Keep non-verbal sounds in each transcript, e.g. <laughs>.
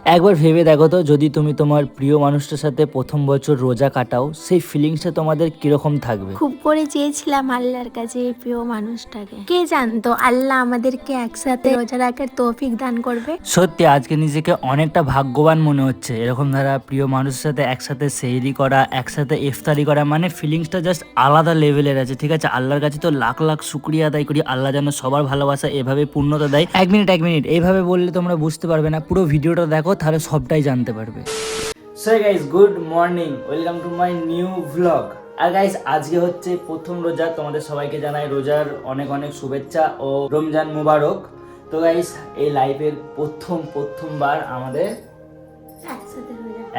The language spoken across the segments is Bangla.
একবার ভেবে দেখো তো যদি তুমি তোমার প্রিয় মানুষটার সাথে প্রথম বছর রোজা কাটাও সেই ফিলিংসটা তোমাদের কীরকম থাকবে? খুব করে চেয়েছিলাম আল্লাহর কাছে এই প্রিয় মানুষটাকে। কে জানতো আল্লাহ আমাদেরকে একসাথে রোজা রাখার তৌফিক দান করবে? সত্যি আজকে নিজেকে অনেকটা ভাগ্যবান মনে হচ্ছে। এরকম ধারা প্রিয় মানুষের সাথে একসাথে সেহরি করা একসাথে ইফতারি করা মানে ফিলিংসটা জাস্ট আলাদা লেভেলের আছে ঠিক আছে? আল্লাহর কাছে তো লাখ লাখ শুক্রিয়া আদায় করি আল্লাহ যেন সবার ভালোবাসা এভাবে পূর্ণতা দেয়। এক মিনিট এক মিনিট এইভাবে বললে তোমরা বুঝতে পারবে না পুরো ভিডিওটা দেখো। তাহলে সবটাই জানতে পারবে। So good morning welcome to my new vlog R guys আজকে হচ্ছে প্রথম রোজা তোমাদের সবাইকে জানাই রোজার অনেক অনেক শুভেচ্ছা ও রমজান মুবারক। তো গাইস এই লাইফের প্রথম প্রথমবার আমাদের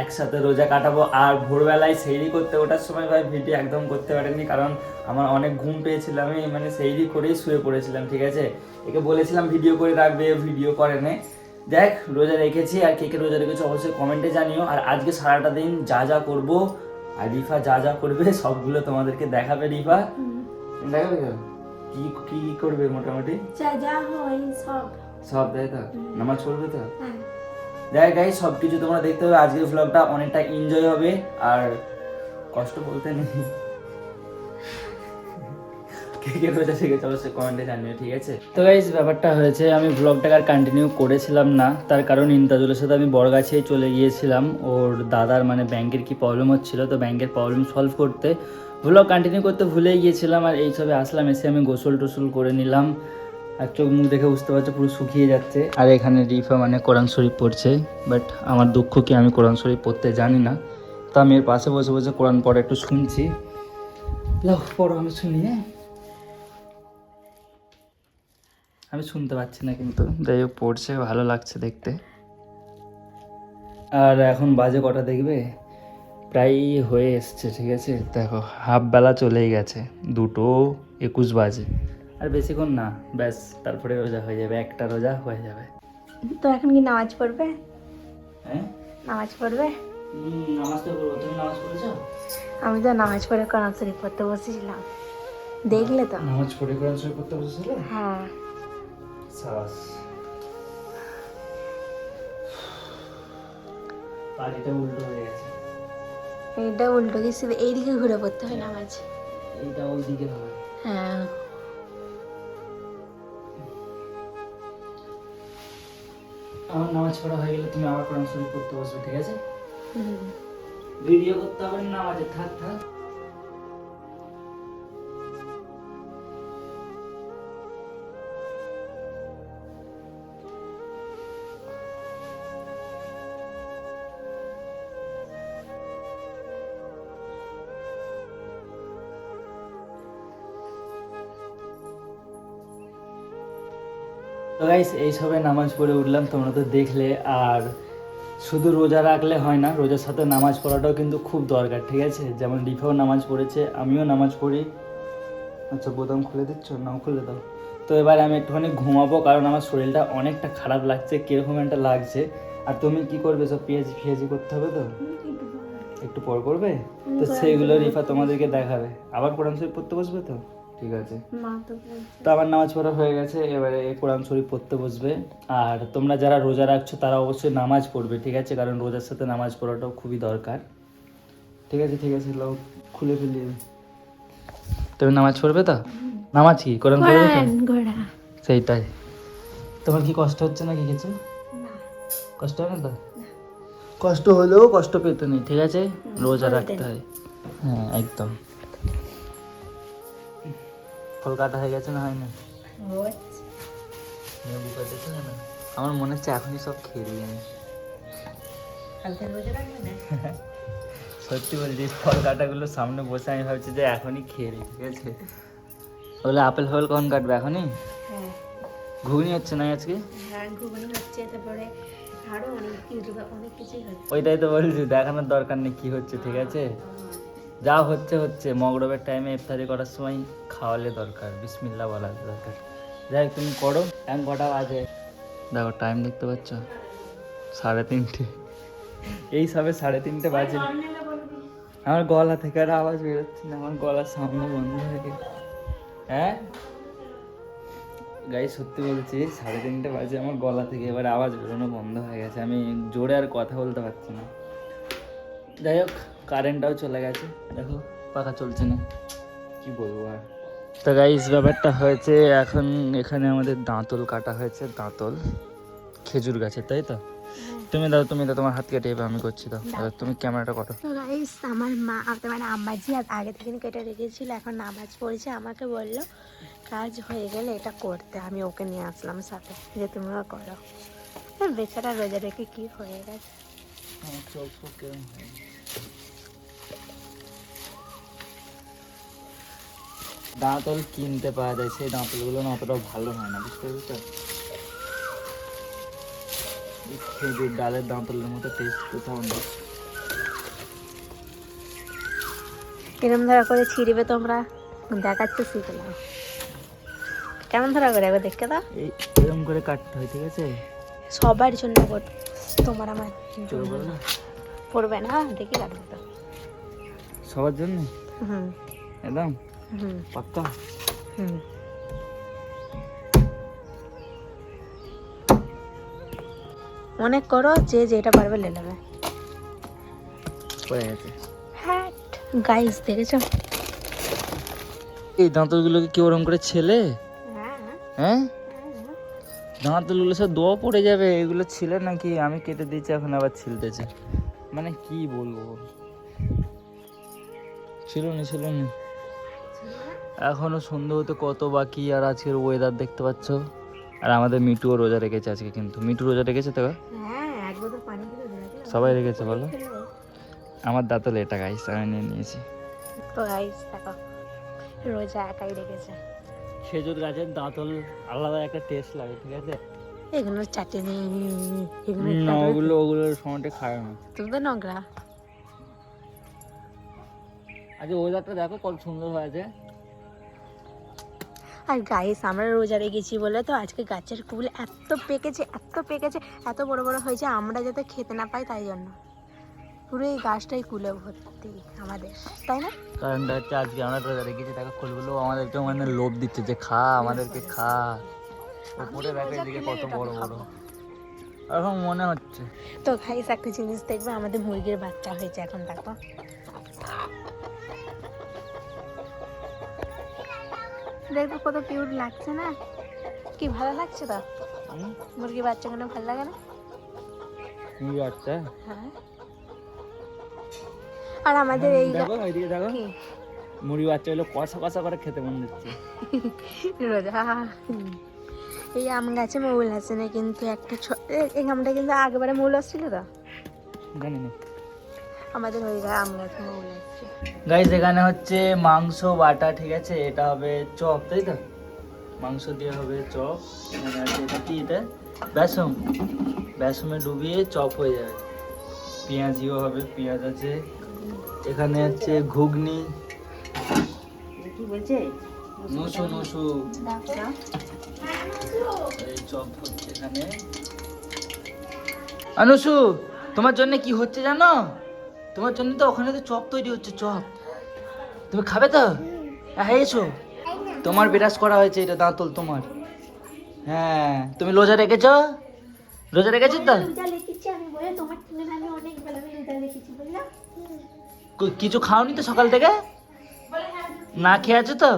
একসাথে রোজা কাটাবো। আর ভোরবেলায় সেইরি করতে ওঠার সময় ভাই ভিডিও একদম করতে পারিনি কারণ আমার অনেক ঘুম পেয়েছিলাম আমি মানে সেইরি করেই শুয়ে পড়েছিলাম ঠিক আছে? একে বলেছিলাম ভিডিও করে রাখবে ভিডিও করে নে। দেখ রোজা রেখেছি আর কে কে রোজা রেখেছি অবশ্যই কমেন্টে জানিও। আর আজকে সারাটা দিন যা যা করব আর রিফা যা যা করবে সবগুলো তোমাদেরকে দেখাবে রিফা। দেখাবে? কি কি করবে মোটামুটি? যা যা হয় সব। সব দেয় তো? নামাজ পড়বে তো? হ্যাঁ। দেখ গাই সব কিছু তোমরা দেখতে হবে আজকের ভ্লগটা অনেকটা এনজয় হবে। আর কষ্ট বলতে নেই। কে কে রোজা শিখেছে অবশ্যই কমেন্টে ঠিক আছে? তো গাইজ ব্যাপারটা হয়েছে, আমি ভ্লগটাকে আর কন্টিনিউ করেছিলাম না। তার কারণ ইন্তাজুলের সাথে আমি বড়গাছিয়ে চলে গিয়েছিলাম। ওর দাদার মানে ব্যাংকের কি প্রবলেম হচ্ছিল, তো ব্যাংকের প্রবলেম সলভ করতে ভ্লগ কন্টিনিউ করতে ভুলে গিয়েছিলাম। আর এইসবে আসলাম, এসে আমি গোসল টোসল করে নিলাম। আর চোখ মুখ দেখে বুঝতে পারছ, পুরো শুকিয়ে যাচ্ছে। আর এখানে রিফা মানে কোরআন শরীফ পড়ছে বাট আমার দুঃখ কি আমি কোরআন শরীফ পড়তে জানি না। তো আমি এর পাশে বসে বসে কোরআন পড়া একটু শুনছি। লাও, পড়ো, আমি শুনি হ্যাঁ? আমি শুনতে পাচ্ছি না কিন্তু। যাই হোক পড়ছে ভালো লাগছে দেখতে। আর এখন বাজে কটা দেখবে? প্রায় হয়ে এসছে ঠিক আছে? দেখো হাফ বেলা চলেই গেছে দুটো একুশ বাজে। আর বেশিক্ষণ না ব্যাস তারপরে রোজা হয়ে যাবে একটা রোজা হয়ে যাবে। তো এখন কি নামাজ পড়বে? হ্যাঁ? নামাজ পড়বে? নামাজ তো পড়ব তুমি নামাজ পড়েছো? আমি তো নামাজ পড়ে কোরআন শরীফ পড়তে বসেছিলাম। দেখলে তো? নামাজ পড়ে কোরআন শরীফ পড়তে বসেছিলে? হ্যাঁ। সাবাস পাটিটা উল্টো হয়ে গেছে। এইটা উল্টো শুধু এইদিকে ঘুরে পড়তে হয় নামাজ এইটা ওই দিকে হ্যাঁ। আমার নামাজ পড়া হয়ে গেলে তুমি আবার কোরআন শরীফ পড়তে বসবে ঠিক আছে। ভিডিও করতে হবে না নামাজে থাক থাক। তো গাইস এই সবে নামাজ পড়ে উঠলাম তোমরা তো দেখলে। আর শুধু রোজা রাখলে হয় না রোজার সাথে নামাজ পড়াটাও কিন্তু খুব দরকার ঠিক আছে? যেমন রিফাও নামাজ পড়েছে আমিও নামাজ পড়ি। আচ্ছা বোতাম খুলে দিচ্ছ? নাও খুলে দাও। তো এবারে আমি একটুখানি ঘুমাবো কারণ আমার শরীরটা অনেকটা খারাপ লাগছে কীরকম একটা লাগছে। আর তুমি কি করবে? সব পেঁয়াজি ফিয়াজি করতে হবে তো? একটু পর করবে? তো সেইগুলো রিফা তোমাদেরকে দেখাবে। আবার কোরআন শরীফ পড়তে বসবে তো? ঠিক আছে। তো আমার নামাজ পড়া হয়ে গেছে এবারে কোরআন শরীফ পড়তে বসবে। আর তোমরা যারা রোজা রাখছো তারা অবশ্যই নামাজ পড়বে ঠিক আছে? কারণ রোজার সাথে নামাজ পড়াটাও খুবই দরকার। ঠিক আছে ঠিক আছে লাও খুলে ফেলি তুমি নামাজ পড়বে তো? নামাজ কি? কোরআন পড়বে সেইটাই। তোমার কি কষ্ট হচ্ছে না কি কিছু কষ্ট হয় না তো? কষ্ট হলেও কষ্ট পেতে নেই ঠিক আছে? রোজা রাখতে হয়। হ্যাঁ একদম। ফল কাটা হয়ে গেছে না হয় না লেবু কাটেছে না আমার মনে হচ্ছে এখনই সব খেয়ে দিই আমি। <laughs> সত্যি বলছি ফল কাটাগুলো সামনে বসে আমি ভাবছি যে এখনই খেয়ে নিই ঠিক আছে? বলে আপেল ফল কখন কাটবে এখনই? হ্যাঁ। ঘুগনি হচ্ছে না আজকে? হ্যাঁ ঘুগনি হচ্ছে তারপরে আরও অনেক কিছু অনেক কিছুই হচ্ছে। ওইটাই তো বলছি দেখানোর দরকার নেই কি হচ্ছে ঠিক আছে? যা হচ্ছে হচ্ছে মগরবের টাইমে ইফতারি করার সময় খাওয়ালে দরকার বিসমিল্লা বলা দরকার। যাই হোক, তুমি করো এখন কটা বাজে? দেখো টাইম দেখতে পাচ্ছ? সাড়ে তিনটে। এই সবে সাড়ে তিনটে বাজে। আমার গলা থেকে আর আওয়াজ বেরোচ্ছে না আমার গলার সামনে বন্ধ হয়ে গেছে। হ্যাঁ? গাই সত্যি বলছি সাড়ে তিনটে বাজে আমার গলা থেকে এবার আওয়াজ বেরোনো বন্ধ হয়ে গেছে। আমি জোরে আর কথা বলতে পারছি না। যাই হোক কারেন্টটাও চলে গেছে। দেখো পাখা চলছে না। কি বলব আর? তো গাইস ব্যাপারটা হয়েছে এখন এখানে আমাদের দাঁতল কাটা হয়েছে দাঁতল। খেজুর গাছের তাই তো? তুমি দাও তুমি দাও তোমার হাত কেটে এবার আমি করছি দাও। এবার তুমি ক্যামেরাটা করো। তো গাইস আমার মা মানে আম্মাজি আজ আগে থেকে কেটে রেখেছিল এখন নামাজ পড়েছে আমাকে বলল কাজ হয়ে গেলে এটা করতে। আমি ওকে নিয়ে আসলাম সাথে যে তুমিও করো। আর বেচারা রোজা রেখে কি হয়ে গেছে? চোখ দাঁতল কিনতে পাওয়া যায় সেই দাঁতলগুলো না অতটা ভালো হয় না বুঝতে পেরেছ? এই খেজুর ডালের দাঁতলের মতো টেস্ট কোথাও নেই। কিরম ধরা করে ছিঁড়বে তোমরা? দেখাচ্ছে শিখলাম কেমন ধরা করে একবার দেখতে দাও। এই এরকম করে কাটতে হয় ঠিক আছে? সবার জন্য করো তোমার আমার চলো বলো না। পড়বে না দেখি কাটবে তো। সবার জন্য? হুম। একদম? হুম পাক্কা হুম অনেক করো যে যেটা পারবে লে নেবে। পড়ে গেছে হ্যাঁ গাইস দেখেছ? এই দাঁতলগুলোকে কি ওরকম করে ছেলে? হ্যাঁ। হ্যাঁ? দাঁতলগুলো সব দোয়া পড়ে যাবে। এগুলো ছিলে নাকি? আমি কেটে দিয়েছি এখন আবার ছিলতেছে। মানে কি বলব? ছিল না ছিল না এখনও সন্ধ্যে হতে কত বাকি আর আজকের ওয়েদার দেখতে পাচ্ছ? আর আমাদের মিটুও রোজা রেখেছে আজকে কিন্তু। মিটু রোজা রেখেছে তো? হ্যাঁ সবাই রেখেছে বলো। আমার দাঁতল এটা গাইস আমি নিয়ে নিয়েছি। তো গাইস দেখো রোজা একাই রেখেছে। খেজুর গাছের দাঁতল আলাদা একটা টেস্ট লাগে ঠিক আছে? এগুলো চাটনি এগুলো ওগুলো ওগুলোর সময়টা খায় না। তুমি তো নোংরা। আজকে ওয়েদারটা দেখো কত সুন্দর হয়েছে। আর গাইস আমরা রোজা রেখেছি বলে তো আজকে গাছের কুল এত পেকেছে এত পেকেছে এত বড় বড় হয়েছে আমরা যাতে খেতে না পাই তাই জন্য। পুরো এই গাছটাই কুলে ভর্তি আমাদের তাই না? কারণটা হচ্ছে আজকে আমরা রোজা রেখেছি তাকে খুলগুলো আমাদেরকে মানে লোভ দিচ্ছে যে খা আমাদেরকে খা। কত বড় বড়। এখন মনে হচ্ছে। তো গাইস একটা জিনিস দেখবে আমাদের মুরগির বাচ্চা হয়েছে এখন দেখো। দেখো কত কিউট লাগছে না? কি ভালো লাগছে তো? মুরগি মুরগির বাচ্চাগুলো ভালো লাগে না? মুরগি বাচ্চা? হ্যাঁ। আর আমাদের এই গা- দেখো এইদিকে দেখো। কি? মুরগি বাচ্চা হলো কষা কষা করে খেতে মন দিচ্ছে রোজা এই আম গাছে মৌল আছে না কিন্তু একটা এই আমটা কিন্তু আগেবারে মৌল আসছিল তো? জানি না। আমাদের ওই গা- আম গাছে মৌল আসছে। গাইজ এখানে হচ্ছে মাংস বাটা ঠিক আছে? এটা হবে চপ তাই তো? মাংস দিয়ে হবে চপ। এখানে আছে এটা কি এটা? বেসম বেসমে ডুবিয়ে চপ হয়ে যাবে। পেঁয়াজিও হবে পেঁয়াজ আছে। এখানে হচ্ছে ঘুগনি। নসু নসু এই চপ হচ্ছে এখানে। অনুসু তোমার জন্য কি হচ্ছে জানো? তোমার জন্য তো ওখানে তো চপ তৈরি হচ্ছে চপ। তুমি খাবে তো? হ্যাঁ এসো। তোমার বিরাজ করা হয়েছে এটা দাঁতল তোমার। হ্যাঁ তুমি লোজা রেখেছ? রোজা রেখেছো তো? কিছু খাওনি তো সকাল থেকে? না খেয়ে আছো তো?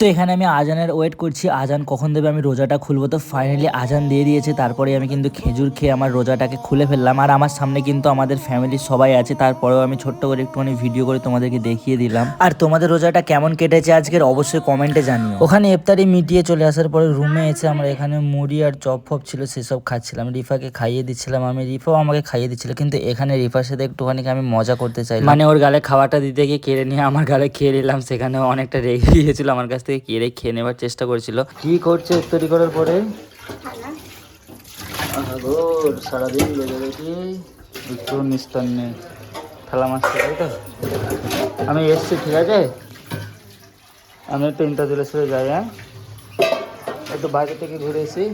তো এখানে আমি আজানের ওয়েট করছি। আজান কখন দেবে? আমি রোজাটা খুলবো। তো ফাইনালি আজান দিয়ে দিয়েছে। তারপরে আমি কিন্তু খেজুর খেয়ে আমার রোজাটাকে খুলে ফেললাম। আর আমার সামনে কিন্তু আমাদের ফ্যামিলির সবাই আছে। তারপরেও আমি ছোট্ট করে একটুখানি ভিডিও করে তোমাদেরকে দেখিয়ে দিলাম। আর তোমাদের রোজাটা কেমন কেটেছে আজকের? অবশ্যই কমেন্টে জানিও। ওখানে ইফতারি মিটিয়ে চলে আসার পরে রুমে এসে আমরা এখানে মুড়ি আর চপ ফপ ছিল, সেসব খাচ্ছিলাম। রিফাকে খাইয়ে দিচ্ছিলাম। আমি রিফাও আমাকে খাইয়ে দিচ্ছিল। কিন্তু এখানে রিফার সাথে একটুখানি আমি মজা করতে চাই মানে ওর গালে খাওয়াটা দিতে গিয়ে কেড়ে নিয়ে আমার গালে খেয়ে নিলাম। সেখানে অনেকটা রেগে গিয়েছিল আমার কাছ থেকে কেড়ে খেয়ে নেবার চেষ্টা করেছিল। কি করছে তৈরি করার পরে? সারাদিন লেগে দেখি একটু নিস্তার নেই থালা মাছটা তাই তো? আমি এসছি ঠিক আছে? আমি একটু ইন্টারজুলেশনে যাই হ্যাঁ? একটু বাইরে থেকে ঘুরে এসি।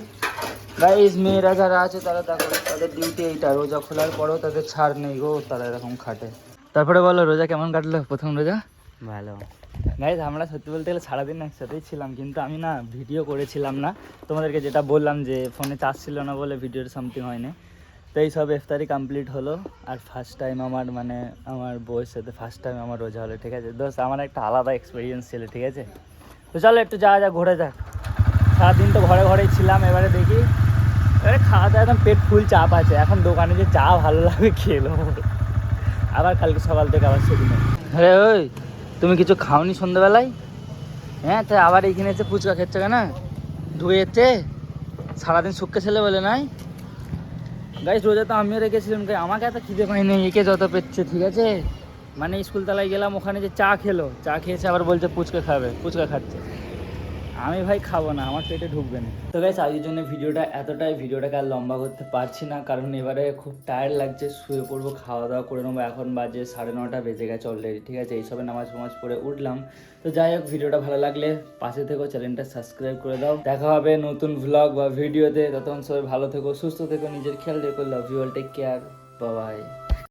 গাইস মেয়েরা যারা আছে তারা দেখো তাদের ডিউটি এইটা রোজা খোলার পরেও তাদের ছাড় নেই গো তারা এরকম খাটে। তারপরে বলো রোজা কেমন কাটলো? প্রথম রোজা? ভালো। গাইজ আমরা সত্যি বলতে গেলে সারাদিন একসাথেই ছিলাম, কিন্তু আমি না ভিডিও করেছিলাম না। তোমাদেরকে যেটা বললাম যে ফোনে চার্জ ছিল না বলে ভিডিওর সামথিং হয়নি। তো এই সব ইফতারি কমপ্লিট হলো, আর ফার্স্ট টাইম আমার মানে আমার বউয়ের সাথে ফার্স্ট টাইম আমার রোজা হলো, ঠিক আছে? দোস্ত, আমার একটা আলাদা এক্সপিরিয়েন্স ছিল, ঠিক আছে? তো চলো একটু যাওয়া যাক, ঘুরে যাক। সারাদিন তো ঘরে ঘরেই ছিলাম, এবারে দেখি। এবারে খাওয়া দাওয়া একদম পেট ফুল চাপ আছে, এখন দোকানে যে চা ভালো লাগে খেলো আবার কালকে সকাল থেকে আবার সেদিনে আরে ওই তুমি কিছু খাওনি সন্ধ্যাবেলায়? হ্যাঁ তাই আবার এইখানে এসে ফুচকা খেচ্ছে কেন যাচ্ছে সারাদিন শুক্কে ছেলে বলে নাই? গাইস রোজা তো আমিও রেখেছিলাম। গাই আমাকে এত খিদে পাইনি একে যত পেচ্ছে ঠিক আছে? মানে স্কুল তালায় গেলাম, ওখানে যে চা খেলো, চা খেয়েছে আবার বলছে ফুচকা খাবে, ফুচকা খাচ্ছে। আমি ভাই খাব না, আমার পেটে ঢুকবে না। তো গাইস আজকের জন্য ভিডিওটা এতটাই, ভিডিওটাকে আর লম্বা করতে পারছি না, কারণ এবারে খুব টায়ার্ড লাগছে, শুয়ে পড়ব খাওয়া দাওয়া করে নেব, এখন বাজে সাড়ে নটা, বেজে গেছে অলরেডি ঠিক আছে? এইসবে নামাজ ফামাজ পড়ে উঠলাম। তো যাই হোক, ভিডিওটা ভালো লাগলে পাশে থেকো চ্যানেলটা সাবস্ক্রাইব করে দাও। দেখা হবে নতুন ভ্লগ বা ভিডিওতে, ততক্ষণ সবাই ভালো থেকো, সুস্থ থেকো, নিজের খেয়াল রেখো love you all take care bye